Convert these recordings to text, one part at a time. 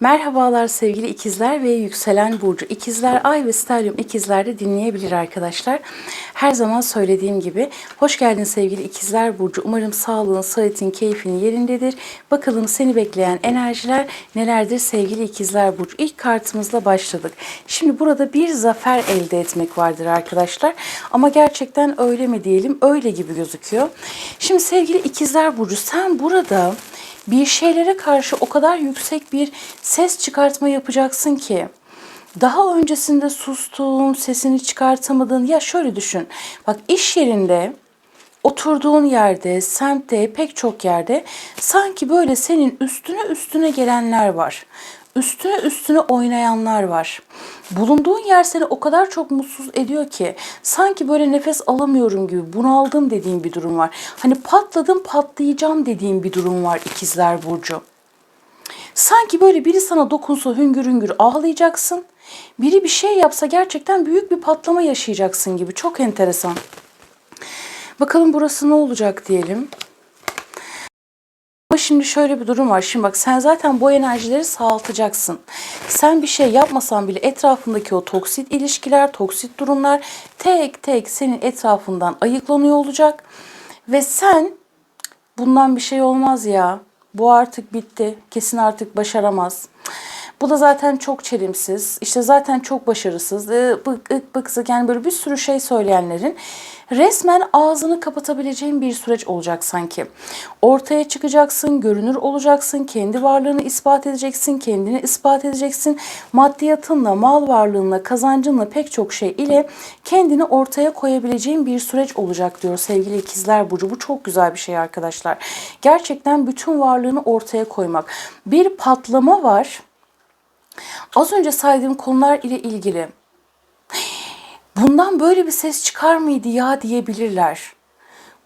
Merhabalar sevgili ikizler ve yükselen burcu. İkizler ay ve stelyum ikizlerde dinleyebilir arkadaşlar. Her zaman söylediğim gibi hoş geldin sevgili ikizler burcu. Umarım sağlığın, sıhhatin, keyfin yerindedir. Bakalım seni bekleyen enerjiler nelerdir sevgili ikizler burcu. İlk kartımızla başladık. Şimdi burada bir zafer elde etmek vardır arkadaşlar. Ama gerçekten öyle mi diyelim? Öyle gibi gözüküyor. Şimdi sevgili ikizler burcu sen burada bir şeylere karşı o kadar yüksek bir ses çıkartma yapacaksın ki daha öncesinde sustun, sesini çıkartamadın. Ya şöyle düşün. Bak iş yerinde oturduğun yerde, semtte, pek çok yerde sanki böyle senin üstüne üstüne gelenler var. Üstüne üstüne oynayanlar var. Bulunduğun yer seni o kadar çok mutsuz ediyor ki sanki böyle nefes alamıyorum gibi bunaldım dediğim bir durum var. Hani patladım patlayacağım dediğim bir durum var ikizler burcu. Sanki böyle biri sana dokunsa hüngür hüngür ağlayacaksın. Biri bir şey yapsa gerçekten büyük bir patlama yaşayacaksın gibi. Çok enteresan. Bakalım burası ne olacak diyelim. Ama şimdi şöyle bir durum var. Şimdi bak sen zaten bu enerjileri sağaltacaksın. Sen bir şey yapmasan bile etrafındaki o toksit ilişkiler, toksit durumlar tek tek senin etrafından ayıklanıyor olacak. Ve sen bundan bir şey olmaz ya. Bu artık bitti. Kesin artık başaramaz. Bu da zaten çok çelimsiz, işte zaten çok başarısız, ı, bık ık bıksık yani böyle bir sürü şey söyleyenlerin resmen ağzını kapatabileceğin bir süreç olacak sanki. Ortaya çıkacaksın, görünür olacaksın, kendi varlığını ispat edeceksin, kendini ispat edeceksin. Maddiyatınla, mal varlığınla, kazancınla pek çok şey ile kendini ortaya koyabileceğin bir süreç olacak diyor sevgili ikizler burcu. Bu çok güzel bir şey arkadaşlar. Gerçekten bütün varlığını ortaya koymak. Bir patlama var. Az önce saydığım konular ile ilgili bundan böyle bir ses çıkar mıydı ya diyebilirler.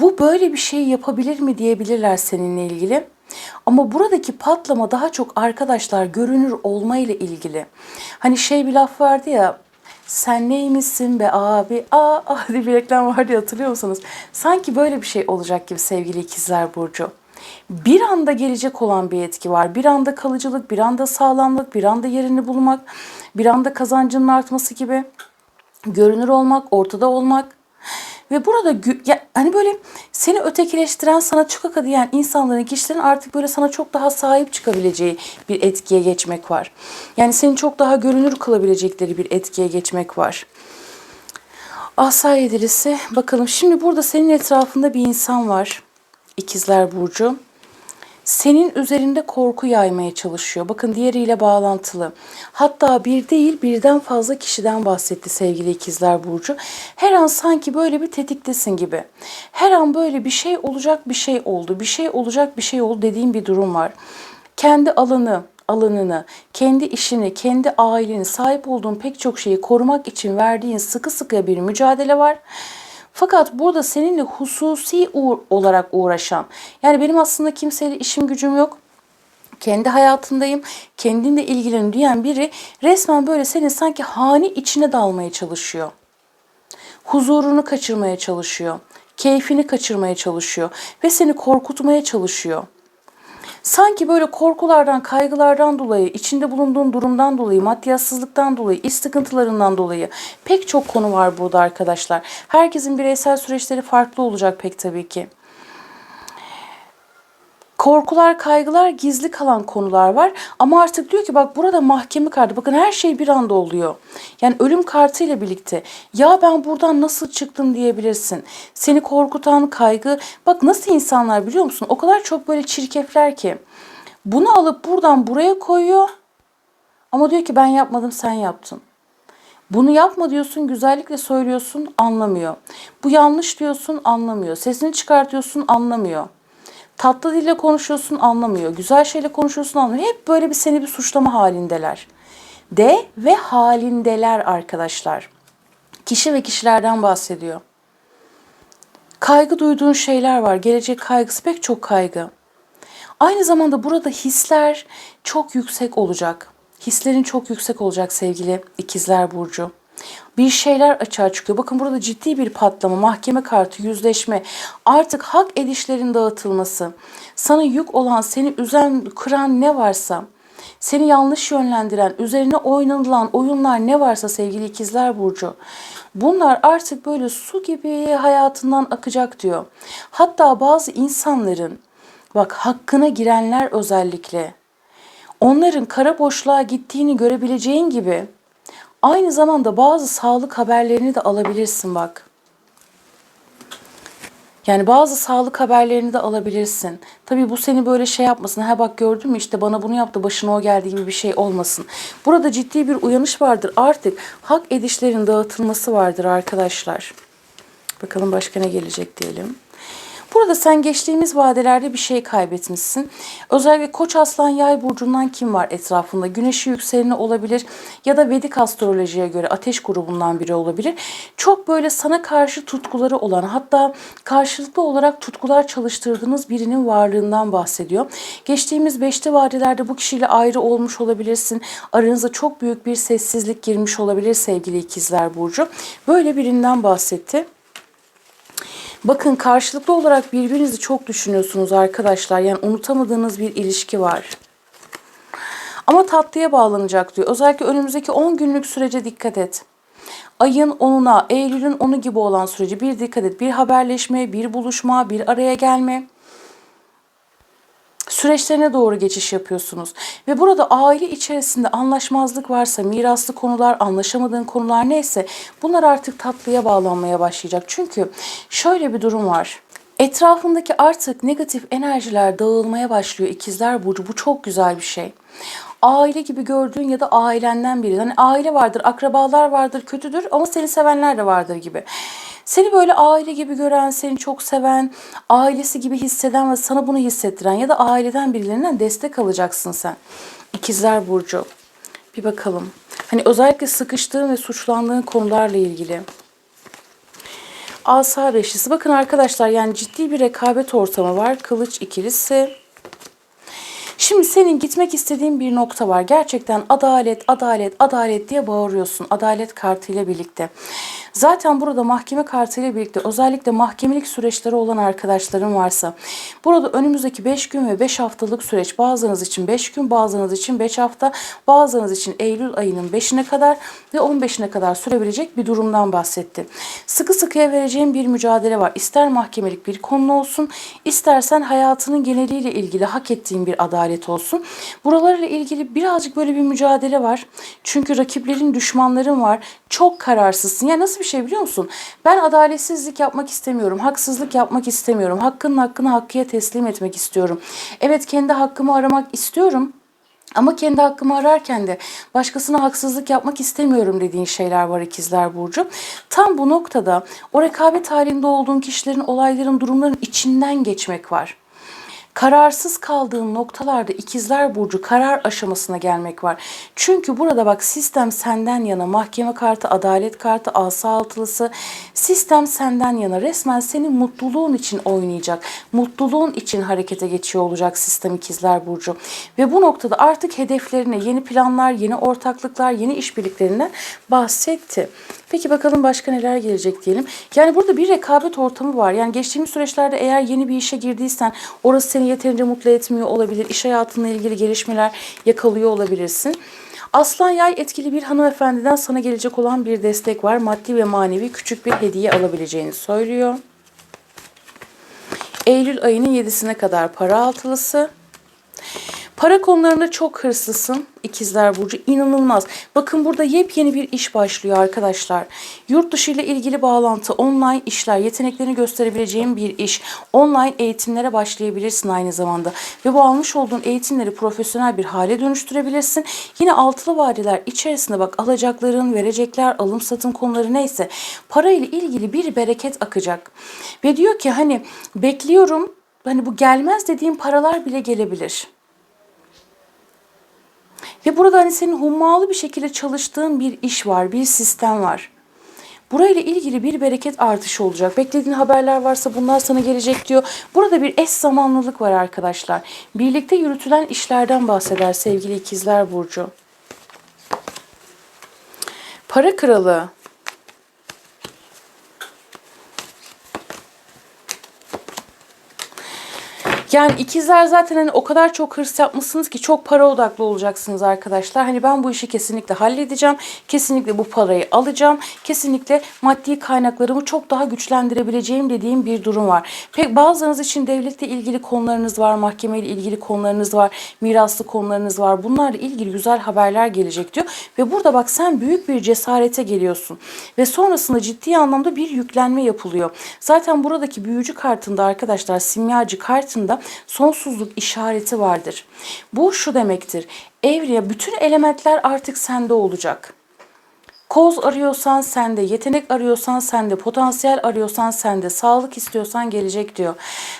Bu böyle bir şey yapabilir mi diyebilirler seninle ilgili. Ama buradaki patlama daha çok arkadaşlar görünür olma ile ilgili. Hani şey bir laf vardı ya sen neymişsin be abi aa, aa diye bir reklam vardı hatırlıyor musunuz? Sanki böyle bir şey olacak gibi sevgili ikizler Burcu bir anda gelecek olan bir etki var. Bir anda kalıcılık, bir anda sağlamlık, bir anda yerini bulmak, bir anda kazancının artması gibi görünür olmak, ortada olmak. Ve burada ya, hani böyle seni ötekileştiren, sana çıkaka diyen insanların, kişilerin artık böyle sana çok daha sahip çıkabileceği bir etkiye geçmek var. Yani seni çok daha görünür kılabilecekleri bir etkiye geçmek var. Asa yedilisi. Bakalım şimdi burada senin etrafında bir insan var. İkizler Burcu senin üzerinde korku yaymaya çalışıyor. Bakın diğeriyle bağlantılı. Hatta bir değil birden fazla kişiden bahsetti sevgili ikizler Burcu. Her an sanki böyle bir tetiktesin gibi. Her an böyle bir şey olacak bir şey oldu. Bir şey olacak bir şey oldu dediğim bir durum var. Kendi alanı, alanını, kendi işini, kendi aileni, sahip olduğun pek çok şeyi korumak için verdiğin sıkı sıkıya bir mücadele var. Fakat burada seninle hususi olarak uğraşan, yani benim aslında kimseyle işim gücüm yok, kendi hayatındayım, kendinle ilgileniyorum diyen biri resmen böyle senin sanki hani içine dalmaya çalışıyor. Huzurunu kaçırmaya çalışıyor. Keyfini kaçırmaya çalışıyor ve seni korkutmaya çalışıyor. Sanki böyle korkulardan, kaygılardan dolayı, içinde bulunduğun durumdan dolayı, maddiyatsızlıktan dolayı, iş sıkıntılarından dolayı pek çok konu var burada arkadaşlar. Herkesin bireysel süreçleri farklı olacak pek tabii ki. Korkular, kaygılar, gizli kalan konular var. Ama artık diyor ki bak burada mahkeme kartı. Bakın her şey bir anda oluyor. Yani ölüm kartı ile birlikte. Ya ben buradan nasıl çıktım diyebilirsin. Seni korkutan kaygı. Bak nasıl insanlar biliyor musun? O kadar çok böyle çirkefler ki. Bunu alıp buradan buraya koyuyor. Ama diyor ki ben yapmadım sen yaptın. Bunu yapma diyorsun, güzellikle söylüyorsun, anlamıyor. Bu yanlış diyorsun, anlamıyor. Sesini çıkartıyorsun, anlamıyor. Tatlı dille konuşuyorsun anlamıyor. Güzel şeyle konuşuyorsun anlamıyor. Hep böyle bir seni bir suçlama halindeler. De ve halindeler arkadaşlar. Kişi ve kişilerden bahsediyor. Kaygı duyduğun şeyler var. Gelecek kaygısı pek çok kaygı. Aynı zamanda burada hisler çok yüksek olacak. Hislerin çok yüksek olacak sevgili ikizler burcu bir şeyler açığa çıkıyor. Bakın burada ciddi bir patlama, mahkeme kartı, yüzleşme, artık hak edişlerin dağıtılması, sana yük olan, seni üzen, kıran ne varsa seni yanlış yönlendiren, üzerine oynanılan oyunlar ne varsa sevgili ikizler burcu. Bunlar artık böyle su gibi hayatından akacak diyor. Hatta bazı insanların bak hakkına girenler özellikle onların kara boşluğa gittiğini görebileceğin gibi aynı zamanda bazı sağlık haberlerini de alabilirsin bak. Yani bazı sağlık haberlerini de alabilirsin. Tabii bu seni böyle şey yapmasın. Ha bak gördün mü işte bana bunu yaptı başına o geldi gibi bir şey olmasın. Burada ciddi bir uyanış vardır. Artık hak edişlerin dağıtılması vardır arkadaşlar. Bakalım başka ne gelecek diyelim. Burada sen geçtiğimiz vadelerde bir şey kaybetmişsin. Özellikle Koç Aslan Yay burcundan kim var etrafında? Güneşi yükseleni olabilir ya da Vedik astrolojiye göre ateş grubundan biri olabilir. Çok böyle sana karşı tutkuları olan hatta karşılıklı olarak tutkular çalıştırdığınız birinin varlığından bahsediyor. Geçtiğimiz beşte vadelerde bu kişiyle ayrı olmuş olabilirsin. Aranıza çok büyük bir sessizlik girmiş olabilir sevgili ikizler burcu. Böyle birinden bahsetti. Bakın karşılıklı olarak birbirinizi çok düşünüyorsunuz arkadaşlar. Yani unutamadığınız bir ilişki var. Ama tatlıya bağlanacak diyor. Özellikle önümüzdeki 10 günlük sürece dikkat et. Ayın 10'una, Eylül'ün 10'u gibi olan süreci bir dikkat et. Bir haberleşme, bir buluşma, bir araya gelme süreçlerine doğru geçiş yapıyorsunuz. Ve burada aile içerisinde anlaşmazlık varsa, miraslı konular, anlaşamadığın konular neyse bunlar artık tatlıya bağlanmaya başlayacak. Çünkü şöyle bir durum var. Etrafındaki artık negatif enerjiler dağılmaya başlıyor ikizler burcu. Bu çok güzel bir şey. Aile gibi gördüğün ya da ailenden biri. Hani aile vardır, akrabalar vardır, kötüdür ama seni sevenler de vardır gibi. Seni böyle aile gibi gören, seni çok seven, ailesi gibi hisseden ve sana bunu hissettiren ya da aileden birilerinden destek alacaksın sen. İkizler Burcu. Bir bakalım. Hani özellikle sıkıştığın ve suçlandığın konularla ilgili. Asa beşlisi. Bakın arkadaşlar yani ciddi bir rekabet ortamı var. Kılıç ikilisi. Şimdi senin gitmek istediğin bir nokta var. Gerçekten adalet, adalet, adalet diye bağırıyorsun. Adalet kartıyla birlikte. Zaten burada mahkeme kartıyla birlikte özellikle mahkemelik süreçleri olan arkadaşlarım varsa burada önümüzdeki 5 gün ve 5 haftalık süreç bazılarınız için 5 gün bazılarınız için 5 hafta bazılarınız için Eylül ayının 5'ine kadar ve 15'ine kadar sürebilecek bir durumdan bahsetti. Sıkı sıkıya vereceğim bir mücadele var. İster mahkemelik bir konu olsun istersen hayatının geneliyle ilgili hak ettiğin bir adalet olsun. Buralarla ilgili birazcık böyle bir mücadele var. Çünkü rakiplerin düşmanların var. Çok kararsızsın. Yani nasıl bir şey biliyor musun? Ben adaletsizlik yapmak istemiyorum. Haksızlık yapmak istemiyorum. Hakkının hakkını hakkıya teslim etmek istiyorum. Evet kendi hakkımı aramak istiyorum. Ama kendi hakkımı ararken de başkasına haksızlık yapmak istemiyorum dediğin şeyler var ikizler Burcu. Tam bu noktada o rekabet halinde olduğun kişilerin, olayların, durumların içinden geçmek var. Kararsız kaldığın noktalarda ikizler burcu karar aşamasına gelmek var. Çünkü burada bak sistem senden yana mahkeme kartı, adalet kartı, asa altılısı sistem senden yana resmen senin mutluluğun için oynayacak. Mutluluğun için harekete geçiyor olacak sistem ikizler burcu. Ve bu noktada artık hedeflerine yeni planlar, yeni ortaklıklar, yeni işbirliklerinden bahsetti. Peki bakalım başka neler gelecek diyelim. Yani burada bir rekabet ortamı var. Yani geçtiğimiz süreçlerde eğer yeni bir işe girdiysen orası seni yeterince mutlu etmiyor olabilir. İş hayatınla ilgili gelişmeler yakalıyor olabilirsin. Aslan yay etkili bir hanımefendiden sana gelecek olan bir destek var. Maddi ve manevi küçük bir hediye alabileceğini söylüyor. Eylül ayının 7'sine kadar para altılısı. Para konularında çok hırslısın. İkizler Burcu inanılmaz. Bakın burada yepyeni bir iş başlıyor arkadaşlar. Yurt dışı ile ilgili bağlantı, online işler, yeteneklerini gösterebileceğin bir iş. Online eğitimlere başlayabilirsin aynı zamanda. Ve bu almış olduğun eğitimleri profesyonel bir hale dönüştürebilirsin. Yine altılı vadeler içerisinde bak alacakların, verecekler, alım satım konuları neyse. Para ile ilgili bir bereket akacak. Ve diyor ki hani bekliyorum hani bu gelmez dediğim paralar bile gelebilir. Ve burada hani senin hummalı bir şekilde çalıştığın bir iş var, bir sistem var. Burayla ilgili bir bereket artışı olacak. Beklediğin haberler varsa bunlar sana gelecek diyor. Burada bir eş zamanlılık var arkadaşlar. Birlikte yürütülen işlerden bahseder sevgili ikizler Burcu. Para kralı. Yani ikizler zaten hani o kadar çok hırs yapmışsınız ki çok para odaklı olacaksınız arkadaşlar. Hani ben bu işi kesinlikle halledeceğim. Kesinlikle bu parayı alacağım. Kesinlikle maddi kaynaklarımı çok daha güçlendirebileceğim dediğim bir durum var. Pek bazılarınız için devletle ilgili konularınız var, mahkemeyle ilgili konularınız var, miraslı konularınız var. Bunlarla ilgili güzel haberler gelecek diyor. Ve burada bak sen büyük bir cesarete geliyorsun. Ve sonrasında ciddi anlamda bir yüklenme yapılıyor. Zaten buradaki büyücü kartında arkadaşlar simyacı kartında sonsuzluk işareti vardır. Bu şu demektir. Evreye bütün elementler artık sende olacak. Koz arıyorsan sende, yetenek arıyorsan sende, potansiyel arıyorsan sende, sağlık istiyorsan gelecek diyor.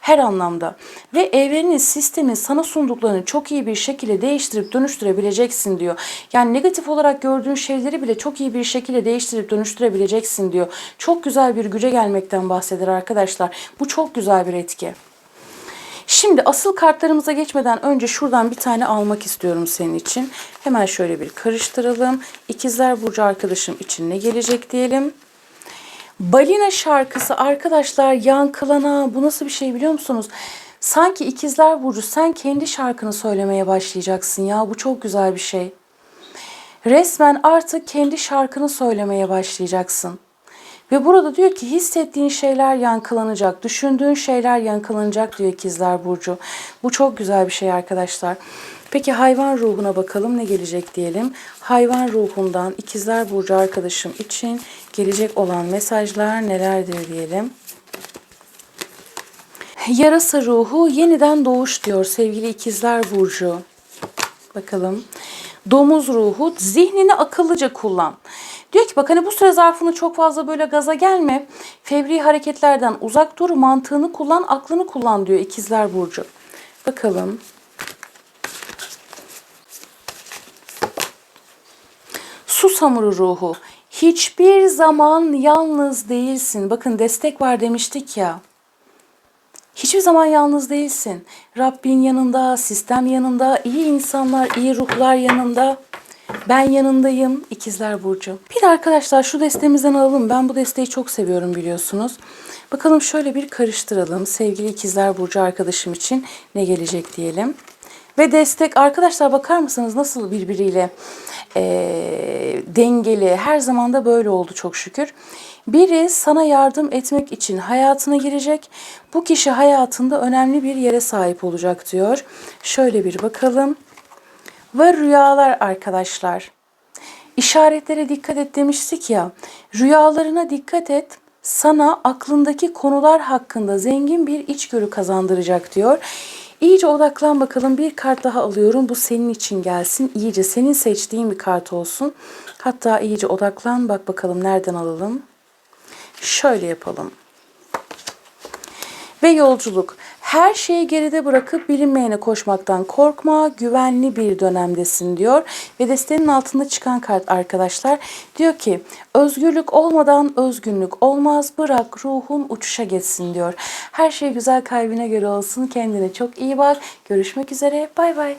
Her anlamda. Ve evrenin, sistemin sana sunduklarını çok iyi bir şekilde değiştirip dönüştürebileceksin diyor. Yani negatif olarak gördüğün şeyleri bile çok iyi bir şekilde değiştirip dönüştürebileceksin diyor. Çok güzel bir güce gelmekten bahseder arkadaşlar. Bu çok güzel bir etki. Şimdi asıl kartlarımıza geçmeden önce şuradan bir tane almak istiyorum senin için. Hemen şöyle bir karıştıralım. İkizler Burcu arkadaşım için ne gelecek diyelim. Balina şarkısı arkadaşlar yankılana bu nasıl bir şey biliyor musunuz? Sanki İkizler Burcu sen kendi şarkını söylemeye başlayacaksın ya bu çok güzel bir şey. Resmen artık kendi şarkını söylemeye başlayacaksın. Ve burada diyor ki hissettiğin şeyler yankılanacak, düşündüğün şeyler yankılanacak diyor ikizler Burcu. Bu çok güzel bir şey arkadaşlar. Peki hayvan ruhuna bakalım ne gelecek diyelim. Hayvan ruhundan ikizler Burcu arkadaşım için gelecek olan mesajlar nelerdir diyelim. Yarasa ruhu yeniden doğuş diyor sevgili ikizler Burcu. Bakalım. Domuz ruhu zihnini akıllıca kullan. Diyor ki bak hani bu süre zarfında çok fazla böyle gaza gelme. Fevri hareketlerden uzak dur. Mantığını kullan, aklını kullan diyor ikizler Burcu. Bakalım. Susamuru ruhu. Hiçbir zaman yalnız değilsin. Bakın destek var demiştik ya. Hiçbir zaman yalnız değilsin. Rabbin yanında, sistem yanında, iyi insanlar, iyi ruhlar yanında. Ben yanındayım İkizler Burcu. Bir arkadaşlar şu destemizden alalım. Ben bu desteği çok seviyorum biliyorsunuz. Bakalım şöyle bir karıştıralım. Sevgili İkizler Burcu arkadaşım için ne gelecek diyelim. Ve destek arkadaşlar bakar mısınız nasıl birbiriyle eee, dengeli. Her zaman da böyle oldu çok şükür. Biri sana yardım etmek için hayatına girecek. Bu kişi hayatında önemli bir yere sahip olacak diyor. Şöyle bir bakalım. Ve rüyalar arkadaşlar. İşaretlere dikkat et demiştik ya. Rüyalarına dikkat et. Sana aklındaki konular hakkında zengin bir içgörü kazandıracak diyor. İyice odaklan bakalım. Bir kart daha alıyorum. Bu senin için gelsin. İyice senin seçtiğin bir kart olsun. Hatta iyice odaklan. Bak bakalım nereden alalım. Şöyle yapalım. Ve yolculuk. Her şeyi geride bırakıp bilinmeyene koşmaktan korkma. Güvenli bir dönemdesin diyor. Ve destenin altında çıkan kart arkadaşlar diyor ki özgürlük olmadan özgünlük olmaz. Bırak ruhun uçuşa geçsin diyor. Her şey güzel kalbine göre olsun. Kendine çok iyi bak. Görüşmek üzere. Bay bay.